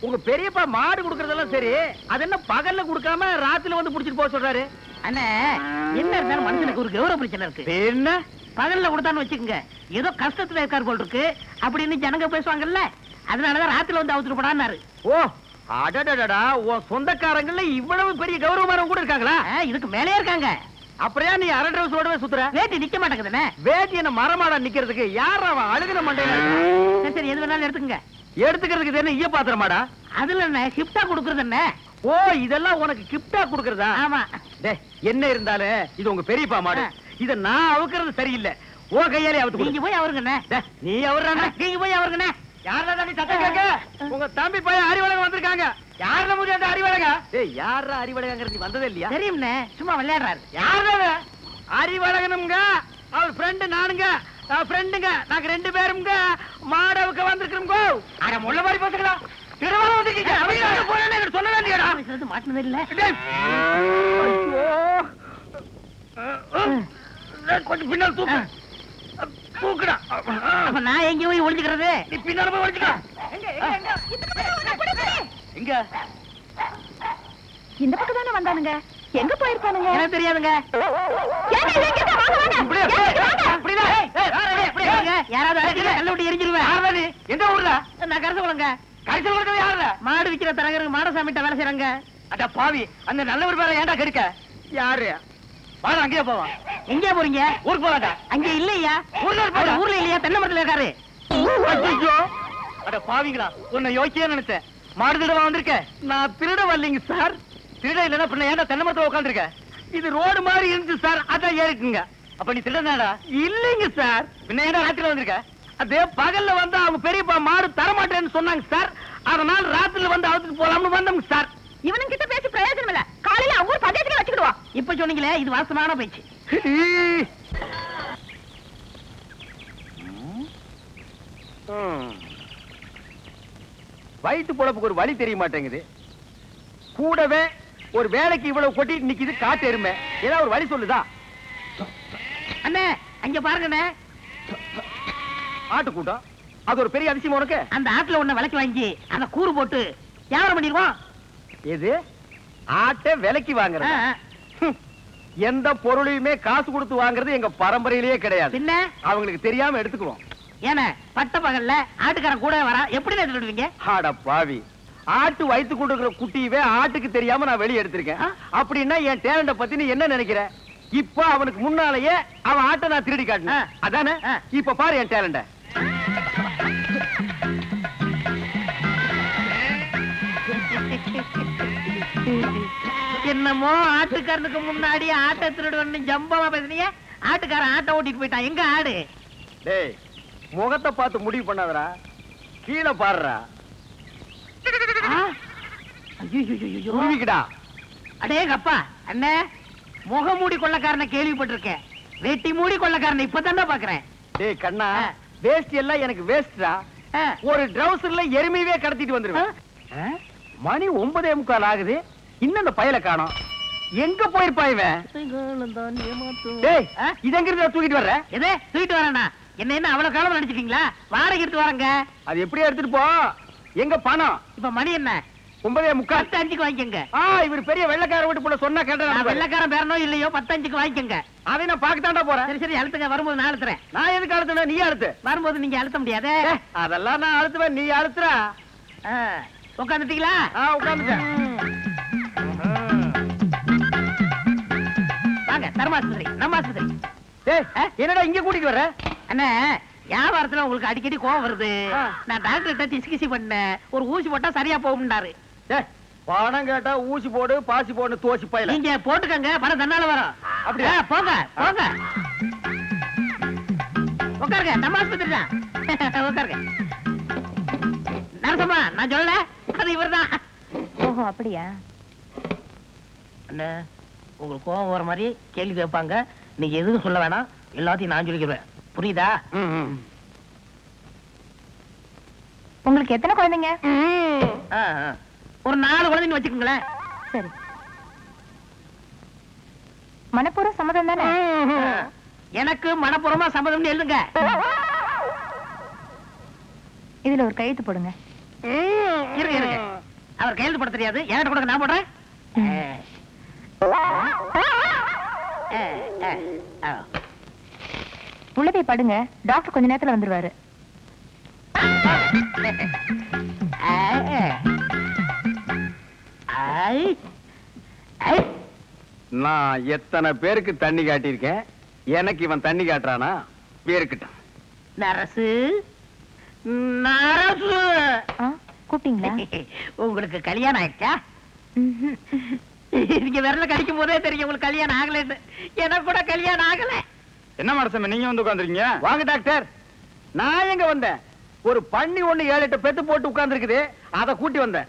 உங்க பெரியப்பா மாடு குடுக்கறதெல்லாம் சரி. அது என்ன பகல்ல குடுக்காம ராத்திரில வந்து புடிச்சிட்டு போக சொல்றாரு? அண்ணே என்ன இருந்தாலும் மனுஷனுக்கு ஒரு கௌரவ பிரச்சனை இருக்கு. என்ன? பகல்ல கொடுத்தான்னு வச்சுக்கோங்க. ஏதோ கஷ்டத்துல இருக்கார் போல் இருக்கு. அப்படின்னு ஜனங்க பேசுவாங்கல்ல. அதனாலதான் ராத்திரில வந்து அவுத்துட்டு போடான்னாரு. ஓ அடடடடா உன் சொந்தக்காரங்கள்ல இவ்வளவு பெரிய கௌரவமானவங்க கூட இருக்காங்களா? இதுக்கு மேலே இருக்காங்க. அப்புறம் ஏன் நீ அரை ட்ரெஸ்ஸோடவே சுத்துற? வேட்டி நிக்க மாட்டேங்குதுண்ணே. வேட்டி என்ன மரமாடா நிக்கிறதுக்கு? யார் அவன் அழுகுன மண்டையில சரி எது வேணாலும் எடுத்துக்கங்க. எடுத்துக்கிறதுக்கு இது என்ன ஈய பாத்திரமாடா? அதுல என்ன கிஃப்டா கொடுக்கறது என்ன? ஓ இதெல்லாம் உனக்கு கிஃப்டா குடுக்கறதா? ஆமா. டேய் என்ன இருந்தாலும் இது உங்க பெரியப்பா மாடு. இத நான் அவுக்கிறது சரியில்லை. ஓ கையாலே அவுத்து நீங்க போய் அவருங்கண்ணே நீ அவர்றானே நீங்க போய் அவருங்கண்ணே யாரா தம்பி சத்தம் கேட்க? உங்க தம்பி பையன் அறிவழகம் வந்திருக்காங்க. யாரா முடி அந்த அறிவழகா ஏய் யாரா அறிவழகங்கிறது? நீ வந்ததே இல்லையா? தெரியும்ண்ணே சும்மா விளையாடுறாரு. யாரா அறிவழகனுங்க அவர் ஃப்ரெண்டு நானுங்க. ஃப்ரெண்டுங்க நாங்க ரெண்டு பேருங்க மாடவுக்கு வந்திருக்கிறோம் அட முள்ள மாதிரி பேசுங்களா. திருவாரூர் வந்திருக்கீங்க. அவங்க போறேன்னு எனக்கு சொல்ல வேண்டியடா. பேசுறது மாட்டினது இல்ல. டேய். ஐயோ. கொஞ்சம் பின்னால் தூக்கு. தூக்குடா. அப்ப நான் எங்க போய் ஒளிஞ்சுக்கிறது? நீ பின்னால போய் வச்சுக்க எங்க இந்த பக்கம் தானே வந்தானுங்க. எங்க போயிருப்பானுங்க? எனக்கு தெரியாதுங்க ஏங்க, இங்க இங்க வாங்க, வாங்க. இப்படியே, ஏங்க, இங்க வாங்க. இப்படியே, ஏய், ஏய், வாடா, ஏய், இப்படியே. ஏங்க, யாராவது அடிக்கல கல்ல விட்டு எரிஞ்சிருவேன்? எந்த ஊர்ல நான் கருத்து சொல்லுங்க கடைசியில் கொடுத்தது யாருடா மாடு விக்கிற தரகருக்கு மாடசாமிட்ட வேலை செய்யறாங்க அட பாவி அந்த நல்லவர் பேரை ஏன்டா கெடுக்க? யாரு? வாடா அங்கேயே போவான் எங்க போறீங்க? ஊருக்கு போலாடா அங்க இல்லையா? ஊர்ல ஊர்ல இல்லையா? தென்னை மரத்துல இருக்காரு. அட பாவிங்களா உன்னை யோசிச்சே நினைச்சேன். மாடு திருட வந்திருக்க? நான் திருட வரலைங்க சார். திருட இல்லைன்னா பின்ன ஏன்டா தென்னை மரத்துல உட்காந்துருக்க இது ரோடு மாதிரி இருந்துச்சு சார். அதான் ஏறிக்குங்க அப்ப நீ திருடனாடா? இல்லைங்க சார். பின்ன ஏன்டா ராத்திரில வந்திருக்க? அதே பகல்ல வந்து அவங்க பெரியப்பா மாடு தரமாட்டேன்னு சொன்னாங்க சார். அதனால ராத்திரில வந்து அவுத்துட்டு போலாம்னு வந்தோங்க சார். இவனுங்க கிட்ட பேசி பிரயோஜனம் இல்ல. காலையில அவங்க ஊர் பஞ்சாயத்துல வச்சுக்கிடுவோம் இப்ப சொன்னீங்களே இது வாசமான பேச்சு. வயிற்று பொழப்புக்கு ஒரு வழி தெரிய மாட்டேங்குது கூடவே ஒரு வேலைக்கு இவ்வளவு கொட்டிட்டு நிக்குது காட்டு எருமை. ஏதாவது ஒரு வழி சொல்லுதா? அண்ணே அங்க பாருங்கண்ணே. ஆட்டு கூட்டம் அது ஒரு பெரிய அதிசயம் உனக்கு? அந்த ஆட்டுல ஒண்ணு விலைக்கு வாங்கி அந்த கூறு போட்டு வியாபாரம் பண்ணிடுவோம். எது? ஆட்டை விலைக்கு. ஹம். எந்த பொருளையுமே காசு கொடுத்து வாங்குறது எங்க பரம்பரையிலேயே கிடையாது. பின்ன? அவங்களுக்கு தெரியாம எடுத்துக்குவோம். ஏன்னா பட்ட பகல்ல ஆட்டுக்காரன் கூட வரா எப்படி எடுத்துடுவீங்க ஆட பாவி. ஆட்டு வயித்து கொடுக்கிற குட்டியவே ஆட்டுக்கு தெரியாம நான் வெளியே எடுத்திருக்கேன்? அப்படின்னா என் டேலண்ட பத்தி நீ என்ன நினைக்கிற? இப்ப அவனுக்கு முன்னாலேயே அவன் ஆட்டை நான் திருடி காட்டினேன். அதானே. இப்ப பாரு என் டேலண்ட என்னமோ ஆட்டுக்காரனுக்கு முன்னாடி ஆட்டை திருடுவன்னு ஜம்பமா பேசுனீங்க? ஆட்டுக்காரன் ஆட்டை ஓட்டிட்டு போயிட்டான். எங்க ஆடு? டேய் முகத்தை பார்த்து முடிவு பண்ணாதடா. கீழே. உருவிக்கடா அடேங்கப்பா அண்ணே முகமூடி கொள்ளக்காரனை கேள்விப்பட்டிருக்கேன். வெட்டி மூடி கொள்ளக்காரனை இப்பதானே பாக்குறேன். டேய் கண்ணா. வேஸ்ட் எல்லாம் எனக்கு வேஸ்டா ஆ. ஒரு ட்ரவுசர்ல எருமையவே கடத்திட்டு வந்துருவேன்? மணி ஒன்பதே முக்கால் ஆகுது. இன்னும் அந்த பயல காணோம். எங்க போயிருப்பா இவன்? டேய்? இது எங்க இருந்து தூக்கிட்டு வர்ற? எதே? தூக்கிட்டு வரேனா என்ன என்ன அவ்வளவு காலம் நினைச்சிட்டீங்களா வாடகை எடுத்து வரேங்க. அது எப்படியே எடுத்துட்டு போ? எங்க பணம்? இப்ப மணி என்ன? ஒன்பதே முக்கால். பத்து அஞ்சுக்கு வாங்கிக்கங்க. ஆ இவர் பெரிய வெள்ளைக்கார வீட்டு போல சொன்னா கேட்டா வெள்ளக்காரன் பேரனோ இல்லையோ பத்து அஞ்சுக்கு வாங்கிக்கங்க. அதை நான் பாக்கத்தாண்டா போறேன். சரி சரி அழுத்துங்க. வரும்போது நான் அழுத்துறேன். நான் எதுக்கு அழுத்துன? நீ அழுத்து. வரும்போது நீங்க அழுத்த முடியாதே? அதெல்லாம் நான் அழுத்துவேன். நீ அழுத்துற. உட்காந்துட்டீங்களா? உட்காந்துட்டேன். நம்ம ஆஸ்பத்திரி என்னடா இங்க கூட்டிட்டு அண்ணே வியாபாரத்துல உங்களுக்கு அடிக்கடி கோவம் வருது. ஆ. நான் டாக்டர்கிட்ட திசு கிசி பண்ணேன். ஒரு ஊசி போட்டா சரியா போகும்னாரு. டேய் பணம் கேட்டா ஊசி போடு பாசி போடு தோசி பையல. நீங்க போட்டுக்கங்க பணம் தன்னால வரும். அப்படியா? போங்க போங்க. உட்காருங்க நம்ம ஆஸ்பத்திரி தான். உட்காருங்க. நரசம்மா நான் சொல்லல. அது இவர்தான். ஓஹோ அப்படியா? அண்ணே உங்களுக்கு கோவம் வர மாதிரி கேள்வி கேட்பாங்க. நீங்க எதுவும் சொல்ல வேணாம்? எல்லாத்தையும் நான் சொல்லிக்கிறேன் புரியுதா. உங்களுக்கு எத்தனை குழந்தைங்க. ஒரு நாலு குழந்தைங்க வச்சுக்கோங்களேன். சரி. மனப்பூர்வ சம்மதம் தானே. எனக்கு மனப்பூர்வமா சம்மதம்னு எழுதுங்க. இதுல ஒரு கையெழுத்து போடுங்க. இருங்க இருங்க. அவர் கையெழுத்து போட தெரியாது. என்கிட்ட கொடுக்க நான் போடுறேன். உள்ள போய் படுங்க. டாக்டர் கொஞ்ச நேரத்துல வந்துருவாரு. நான் எத்தனை பேருக்கு தண்ணி காட்டியிருக்கேன்? எனக்கு இவன் தண்ணி காட்டுறானா? பேருக்கிட்டான் நரசு. நரசு. கூப்பிட்டீங்களா? உங்களுக்கு கல்யாணம் ஆயிடுச்சா? நீங்க விரல கடிக்கும் போதே தெரியும் உங்களுக்கு கல்யாணம் ஆகலைன்னு. எனக்கு கூட கல்யாணம் ஆகல. என்ன மரசம் நீங்க வந்து உட்காந்துருக்கீங்க வாங்க டாக்டர். நான் எங்க வந்தேன்? ஒரு பண்ணி ஒண்ணு ஏழு எட்டு பெத்து போட்டு உட்கார்ந்துருக்குது. அதை கூட்டி வந்தேன்.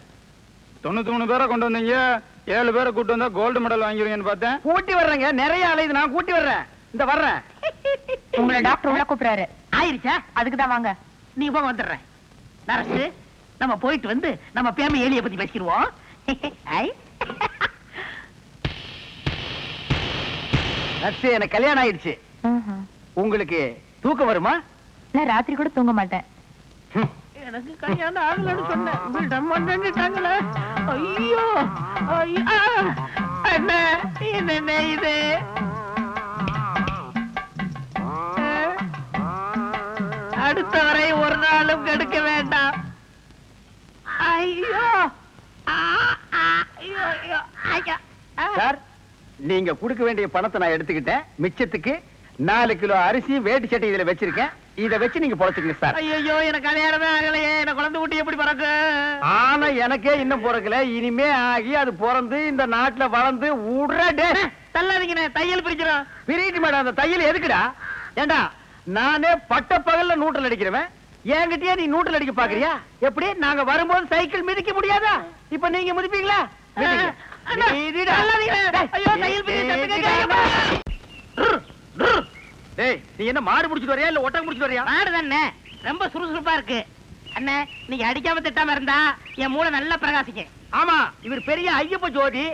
தொண்ணூத்தி மூணு பேரை கொண்டு வந்தீங்க. ஏழு பேரை கூட்டு வந்தா கோல்டு மெடல் வாங்கிருவீங்கன்னு பார்த்தேன். கூட்டி வர்றேங்க. நிறைய அலையுது. நான் கூட்டி வர்றேன். இந்த வர்றேன். உங்களை டாக்டர் உள்ள கூப்பிடுறாரு. ஆயிருச்சா? அதுக்கு தான் வாங்க. நீ போக வந்துடுறேன். நரசு நம்ம போயிட்டு வந்து நம்ம பேம ஏலிய பத்தி பேசிடுவோம் ஐ. நர்ஸு எனக்கு கல்யாணம் ஆயிடுச்சு. உங்களுக்கு தூக்கம் வருமா? நான் ராத்திரி கூட தூங்க மாட்டேன். எனக்கு கல்யாணம் ஆகலன்னு சொன்னேன். ஐயோ! அண்ணே என்ன இது? அடுத்த வரை ஒரு நாளும் கெடுக்க வேண்டாம். ஐயோ. ஆ, ஆ, ஐயோ, ஐயோ. சார்? நீங்க கொடுக்க வேண்டிய பணத்தை நான் எடுத்துக்கிட்டேன். மிச்சத்துக்கு நாலு கிலோ அரிசி வேட்டி சட்டை இதுல வச்சிருக்கேன். இத வச்சு நீங்க பொழைச்சுக்கங்க சார். ஐயோ எனக்கு கல்யாணமே ஆகலையே. எனக்கு குழந்தை குட்டி எப்படி பிறக்கு? ஆனா எனக்கே இன்னும் பிறக்கல. இனிமே ஆகி அது பிறந்து இந்த நாட்டுல வளர்ந்து உடனே தள்ளாதீங்கண்ணே தையல் பிரிக்கிறோம் பிரிட்டு மேடம் அந்த தையல் எதுக்குடா? ஏண்டா நானே பட்ட பகல்ல நூற்றல் அடிக்கிறவன். என்கிட்டயே நீ நூற்றல் அடிக்க பாக்குறியா எப்படி? நாங்க வரும்போது சைக்கிள் மிதிக்க முடியாதா? இப்ப நீங்க மிதிப்பீங்களா? நீ என்ன மாடு முடிச்சிட்டு வரியா இல்ல ஒட்டகம் முடிச்சிட்டு வரியா? மாடு தானே. ரொம்ப சுறுசுறுப்பா இருக்கு. அண்ணே நீங்க அடிக்காம திட்டாம இருந்தா என் மூளை நல்லா பிரகாசிக்கும். ஆமா இவர் பெரிய ஐயப்ப ஜோதி.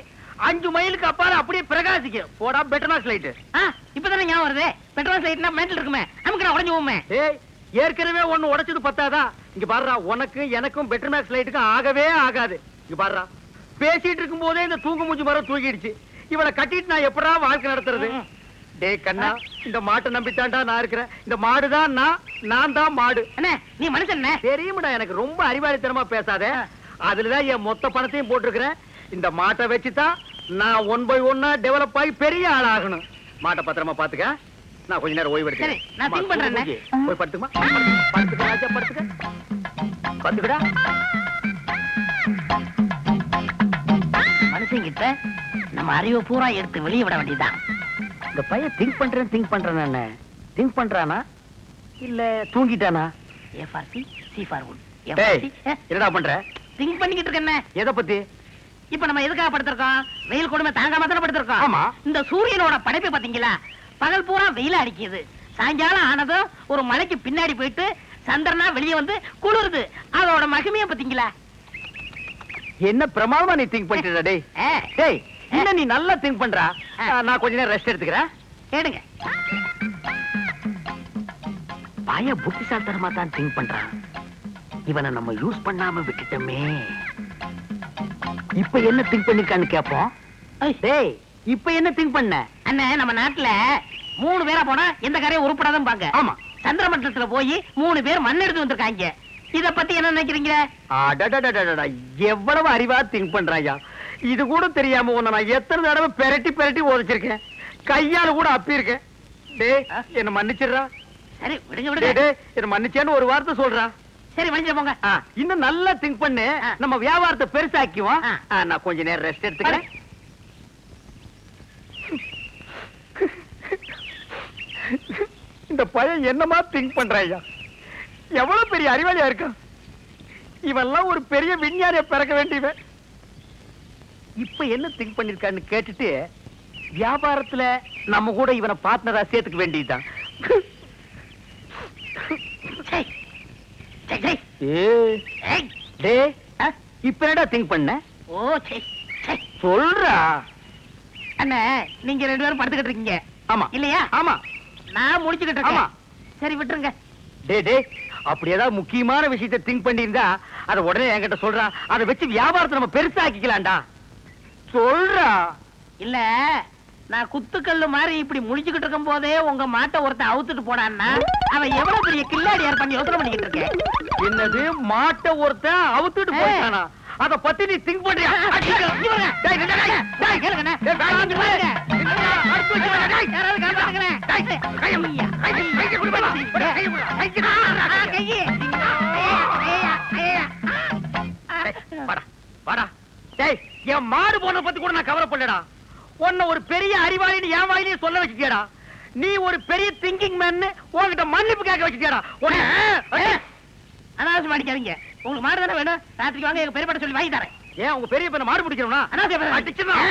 அஞ்சு மைலுக்கு அப்பால அப்படியே பிரகாசிக்கும். போடா பெட்டர்னாஸ் லைட் இப்பதானே ஞாபகம் வருது. பெட்ரோல் சைட்னா மென்டல் இருக்குமே. நமக்கு நான் உடஞ்சு போமே ஏய் ஏற்கனவே ஒண்ணு உடைச்சது பத்தாதா? இங்க பாருடா உனக்கு எனக்கும் பெட்டர்மேக்ஸ் லைட்டுக்கும் ஆகவே ஆகாது. இங்க பாருடா. பேசிட்டு இருக்கும் போதே இந்த தூங்கு மூஞ்சி மரம் தூக்கிடுச்சு இவளை கட்டிட்டு நான் எப்படா வாழ்க்கை நடத்துறது. டேய் கண்ணா இந்த மாட்டை நம்பித்தான்டா நான் இருக்கிறேன். இந்த மாடு தான் நான் நான் தான் மாடு. அண்ணே நீ மனுஷன் தெரியுமாடா எனக்கு ரொம்ப அறிவாளித்தனமா பேசாத. அதுலதான் என் மொத்த பணத்தையும் போட்டிருக்கிறேன். இந்த மாட்டை வச்சுதான் நான் ஒன் பை ஒன்னா டெவலப் ஆகி பெரிய ஆள் ஆகணும் மாட்டை பத்திரமா பாத்துக்க. நான் கொஞ்ச நேரம் ஓய்வு எடுக்கிறேன் நான் பண்றேன். போய் படுத்துமா? படுத்துக்க ராஜா படுத்துக்க. படுத்துக்கடா கிட்ட நம்ம அறிவை பூரா எடுத்து வெளியே விட வேண்டியதுதான். இந்த பையன் திங்க் பண்றேன் திங்க் பண்றேன் திங்க் பண்றானா? இல்ல தூங்கிட்டானா? A for C C for wood டேய் என்னடா பண்ற? திங்க் பண்ணிக்கிட்டு இருக்கேன் எதை பத்தி? இப்ப நம்ம எதுக்காக படுத்திருக்கோம்? வெயில் கொடுமை தாங்காம தானே படுத்திருக்கோம்? ஆமா. இந்த சூரியனோட படைப்பு பாத்தீங்களா பகல் பூரா வெயில் அடிக்குது. சாயங்காலம் ஆனதும் ஒரு மலைக்கு பின்னாடி போயிட்டு சந்திரனா வெளியே வந்து குளிருது. அதோட மகிமைய பாத்தீங்களா என்ன பிரமாதமா நீ திங்க் பண்ணிட்டு ஆ, டேய் என்ன நீ நல்லா திங்க் பண்றா? நான் கொஞ்ச நேரம் ரெஸ்ட் எடுத்துக்கிறேன். பய புத்திசாலித்தனமா தான் திங்க் பண்றான் இவனை நம்ம யூஸ் பண்ணாம விட்டுட்டோமே. இப்ப என்ன திங்க் பண்ணிருக்கான்னு கேப்போம். டேய் இப்ப என்ன திங்க் பண்ண? அண்ணே நம்ம நாட்டுல மூணு பேரா போனா எந்த கரையும் உருப்படாதான் பாங்க ஆமா. சந்திர மண்டலத்துல போய் மூணு பேர் மண் எடுத்து வந்திருக்காங்க. இத பத்தி என்ன நினைக்கிறீங்க எவ்வளவு அறிவா திங்க் பண்றாயா இது கூட தெரியாம உன்னை நான் எத்தனை தடவை பெரட்டி பெரட்டி உதைச்சிருக்கேன் கையால கூட அப்பி இருக்கேன் டேய் என்ன மன்னிச்சிடுறா சரி விடுங்க டேய் விடுங்க டேய் என்ன மன்னிச்சேன்னு ஒரு வார்த்தை சொல்றா சரி மனுஷன் போங்க ஆ, இன்னும் நல்லா திங்க் பண்ணு. நம்ம வியாபாரத்தை பெருசாக்குவோம் நான் கொஞ்ச நேரம் ரெஸ்ட் எடுத்துக்கிறேன் இந்த பையன் என்னமா திங்க் பண்றாயா எவ்வளவு பெரிய அறிவாளியா இருக்கான் இவெல்லாம் ஒரு பெரிய விஞ்ஞானிய பிறக்க வேண்டியவன் இப்ப என்ன திங்க் பண்ணிருக்கான்னு கேட்டுட்டு வியாபாரத்துல நம்ம கூட இவனை பார்ட்னரா சேர்த்துக்க வேண்டியதுதான். இப்ப என்னடா திங்க் பண்ண? ஓ சொல்றா. அண்ணே நீங்க ரெண்டு பேரும் படுத்துக்கிட்டு இருக்கீங்க. ஆமா. இல்லையா? ஆமா. நான் முடிச்சுக்கிட்டு. இருக்கேன். சரி விட்டுருங்க. டேய் டேய் அப்படி ஏதாவது முக்கியமான விஷயத்தை திங்க் பண்ணியிருந்தா அத உடனே என்கிட்ட சொல்றா. அதை வச்சு வியாபாரத்தை நம்ம பெருசாக்கிக்கலாம்டா. சொல்றா. இல்ல நான் குத்துக்கல்லு மாதிரி இப்படி முழிச்சுக்கிட்டு இருக்கும் போதே உங்க மாட்டை ஒருத்தன் அவுத்துட்டு போனான்னா அவன் எவ்வளவு பெரிய கில்லாடியார் பண்ணி யோசனை பண்ணிக்கிட்டு இருக்கேன்? என்னது? மாட்டை ஒருத்தன் அவுத்துட்டு போயிட்டானா? அத பத்தி நீ திங்க் பண்றியா? என் மாடு போன பத்தி கூட நான் கவலைப்படலடா. உன்னை ஒரு பெரிய அறிவாளின்னு என் வாயிலேயே சொல்ல வச்சுட்டியாடா. நீ ஒரு பெரிய திங்கிங் மேன் உன்கிட்ட மன்னிப்பு கேட்க வச்சுட்டியாடா. அனாவசியம் அடிக்காதீங்க. உங்களுக்கு மாடு தானே வேணும்? ராத்திரிக்கு வாங்க எங்க பெரியப்பட்ட சொல்லி வாங்கி தரேன். ஏன் உங்க பெரிய பையனை மாடு பிடிக்கிறோம்னா அடிச்சிடலாம்.